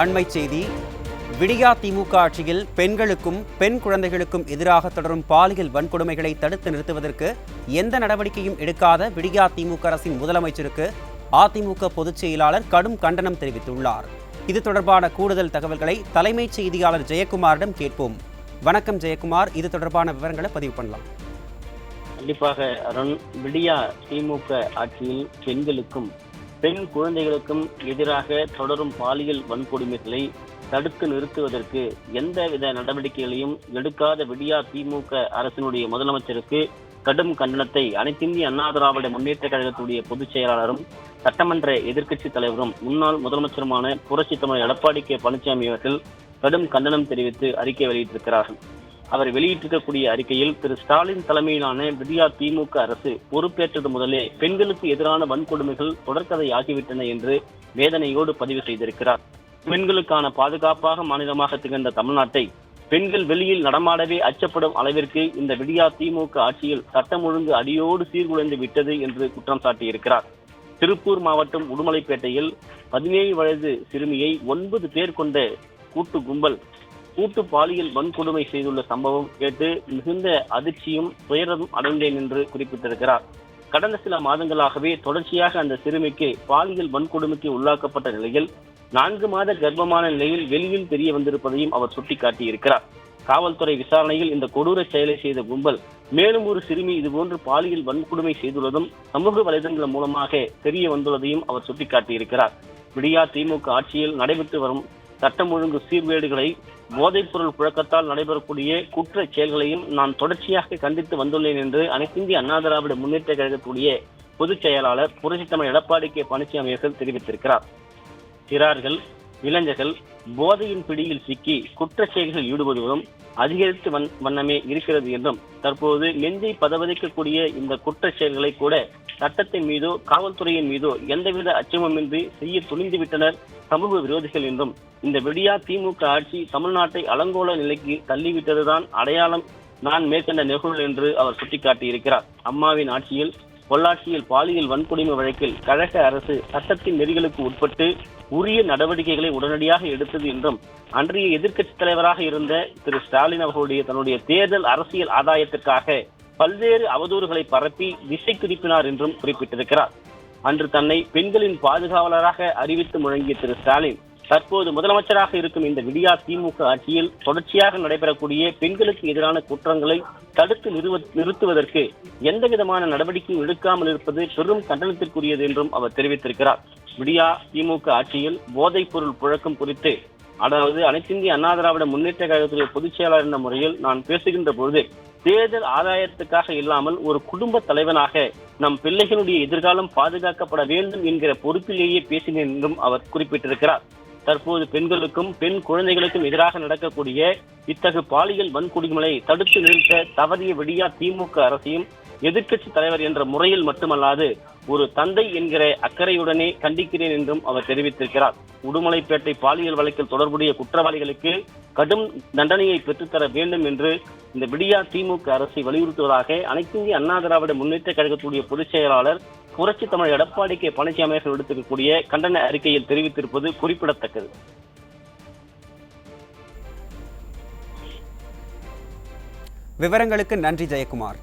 அண்மை செய்தி. விடியா திமுக ஆட்சியில் பெண்களுக்கும் பெண் குழந்தைகளுக்கும் எதிராக தொடரும் பாலியல் வன்கொடுமைகளை தடுத்து நிறுத்துவதற்கு எந்த நடவடிக்கையும் எடுக்காத விடியா திமுக அரசின் முதலமைச்சருக்கு அதிமுக பொதுச் செயலாளர் கடும் கண்டனம் தெரிவித்துள்ளார். இது தொடர்பான கூடுதல் தகவல்களை தலைமைச் செய்தியாளர் ஜெயக்குமாரிடம் கேட்போம். வணக்கம் ஜெயக்குமார். இது தொடர்பான விவரங்களை பதிவு பண்ணலாம். கண்டிப்பாக அருண் விடியா திமுக ஆட்சியில் பெண்களுக்கும் பெண் குழந்தைகளுக்கும் எதிராக தொடரும் பாலியல் வன்கொடுமைகளை தடுத்து நிறுத்துவதற்கு எந்தவித நடவடிக்கைகளையும் எடுக்காத விடியா திமுக அரசினுடைய முதலமைச்சருக்கு கடும் கண்டனத்தை அனைத்திந்திய அண்ணா திராவிட முன்னேற்ற கழகத்துடைய பொதுச் செயலாளரும் சட்டமன்ற எதிர்க்கட்சி தலைவரும் முன்னாள் முதலமைச்சருமான புரட்சி தமிழர் எடப்பாடி கே பழனிசாமி அவர்கள் கடும் கண்டனம் தெரிவித்து அறிக்கை வெளியிட்டிருக்கிறார்கள். அவர் வெளியிட்டிருக்கக்கூடிய அறிக்கையில் திரு ஸ்டாலின் தலைமையிலான விடியா திமுக அரசு பொறுப்பேற்றது முதலே பெண்களுக்கு எதிரான வன்கொடுமைகள் தொடர்கதை ஆகிவிட்டன என்று வேதனையோடு பதிவு செய்திருக்கிறார். பெண்களுக்கான பாதுகாப்பாக மாநிலமாக திகழ்ந்த தமிழ்நாட்டை பெண்கள் வெளியில் நடமாடவே அச்சப்படும் அளவிற்கு இந்த விடியா திமுக ஆட்சியில் சட்டம் ஒழுங்கு அடியோடு சீர்குலைந்து விட்டது என்று குற்றம் சாட்டியிருக்கிறார். திருப்பூர் மாவட்டம் உடுமலைப்பேட்டையில் பதினேழு வயது சிறுமியை ஒன்பது பேர் கொண்ட கூட்டு கும்பல் கூட்டு பாலியல் வன்கொடுமை செய்துள்ள சம்பவம் கேட்டு மிகுந்த அதிர்ச்சியும் துயரமும் அடைந்தேன் என்று குறிப்பிட்டிருக்கிறார். கடந்த சில மாதங்களாகவே தொடர்ச்சியாக அந்த சிறுமிக்கு பாலியல் வன்கொடுமைக்கு உள்ளாக்கப்பட்ட நிலையில் நான்கு மாத கர்ப்பமான நிலையில் வெளியில் தெரிய வந்திருப்பதையும் அவர் சுட்டிக்காட்டியிருக்கிறார். காவல்துறை விசாரணையில் இந்த கொடூர செயலை செய்த கும்பல் மேலும் ஒரு சிறுமி இதுபோன்று பாலியல் வன்கொடுமை செய்துள்ளதும் சமூக வலைதளங்கள் மூலமாக தெரிய வந்துள்ளதையும் அவர் சுட்டிக்காட்டியிருக்கிறார். விடியா திமுக ஆட்சியில் நடைபெற்று வரும் சட்டம் ஒழுங்கு சீர்கேடுகளை போதைப்பொருள் புழக்கத்தால் நடைபெறக்கூடிய குற்ற செயல்களையும் நான் தொடர்ச்சியாக கண்டித்து வந்துள்ளேன் என்று அனைத்திந்திய அண்ணா திராவிட முன்னேற்ற கழகத்துடைய பொதுச் செயலாளர் புரட்சித்தமிழ் எடப்பாடி கே. பழனிசாமி அவர்கள் தெரிவித்திருக்கிறார். சிறார்கள் இளைஞர்கள் போதையின் பிடியில் சிக்கி குற்றச் செயல்களில் ஈடுபடுவதும் அதிகரித்து வந் வண்ணமே இருக்கிறது என்றும் தற்போது நெஞ்சை பதவதைக்கக்கூடிய இந்த குற்றச் செயல்களை கூட சட்டத்தின் மீதோ காவல்துறையின் மீதோ எந்தவித அச்சமுமின்றி செய்ய துணிந்து விட்டனர் சமூக விரோதிகள் என்றும் இந்த விடியா திமுக ஆட்சி தமிழ்நாட்டை அலங்கோல நிலைக்கு தள்ளிவிட்டதுதான் அடையாளம் நான் மேற்கண்ட நிகழ்வு என்று அவர் சுட்டிக்காட்டியிருக்கிறார். அம்மாவின் ஆட்சியில் பொள்ளாச்சியில் பாலியல் வன்கொடுமை வழக்கில் கழக அரசு சட்டத்தின் நெறிகளுக்கு உட்பட்டு உரிய நடவடிக்கைகளை உடனடியாக எடுத்தது என்றும் அன்றைய எதிர்க்கட்சி தலைவராக இருந்த திரு ஸ்டாலின் அவர்களுடைய தன்னுடைய தேர்தல் அரசியல் ஆதாயத்திற்காக பல்வேறு அவதூறுகளை பரப்பி திசை திருப்பினார் என்றும் குறிப்பிட்டிருக்கிறார். அன்று தன்னை பெண்களின் பாதுகாவலராக அறிவித்து முழங்கிய திரு ஸ்டாலின் தற்போது முதலமைச்சராக இருக்கும் இந்த விடியா திமுக ஆட்சியில் தொடர்ச்சியாக நடைபெறக்கூடிய பெண்களுக்கு எதிரான குற்றங்களை தடுத்து நிறுவ நிறுத்துவதற்கு எந்த விதமான நடவடிக்கையும் எடுக்காமல் இருப்பது பெரும் கண்டனத்திற்குரியது என்றும் அவர் தெரிவித்திருக்கிறார். விடியா திமுக ஆட்சியில் போதைப் பொருள் புழக்கம் குறித்து அதாவது அனைத்திந்திய அண்ணா திராவிட முன்னேற்ற கழகத்துடைய பொதுச் செயலாளர் என்ற முறையில் நான் பேசுகின்ற பொழுது தேர்தல் ஆதாயத்துக்காக இல்லாமல் ஒரு குடும்ப தலைவனாக நம் பிள்ளைகளுடைய எதிர்காலம் பாதுகாக்கப்பட வேண்டும் என்கிற பொறுப்பிலேயே பேசினேன் என்றும் அவர் குறிப்பிட்டிருக்கிறார். தற்போது பெண்களுக்கும் பெண் குழந்தைகளுக்கும் எதிராக நடக்கக்கூடிய இத்தகு பாலியல் வன்கொடுமைகளை தடுத்து நிறுத்த தவறிய விடியா திமுக அரசையும் எதிர்க்கட்சி தலைவர் என்ற முறையில் மட்டுமல்லாது ஒரு தந்தை என்கிற அக்கறையுடனே கண்டிக்கிறேன் என்றும் அவர் தெரிவித்திருக்கிறார். உடுமலைப்பேட்டை பாலியல் வழக்கில் தொடர்புடைய குற்றவாளிகளுக்கு கடும் தண்டனையை பெற்றுத்தர வேண்டும் என்று இந்த விடியா திமுக அரசை வலியுறுத்துவதாக அனைத்திந்திய அண்ணா திராவிட முன்னேற்ற கழகத்துடைய பொதுச் செயலாளர் புரட்சி தமிழ் எடப்பாடி கே பழனிசாமி அவர்கள் எடுத்திருக்கக்கூடிய கண்டன அறிக்கையில் தெரிவித்திருப்பது குறிப்பிடத்தக்கது. விவரங்களுக்கு நன்றி ஜெயக்குமார்.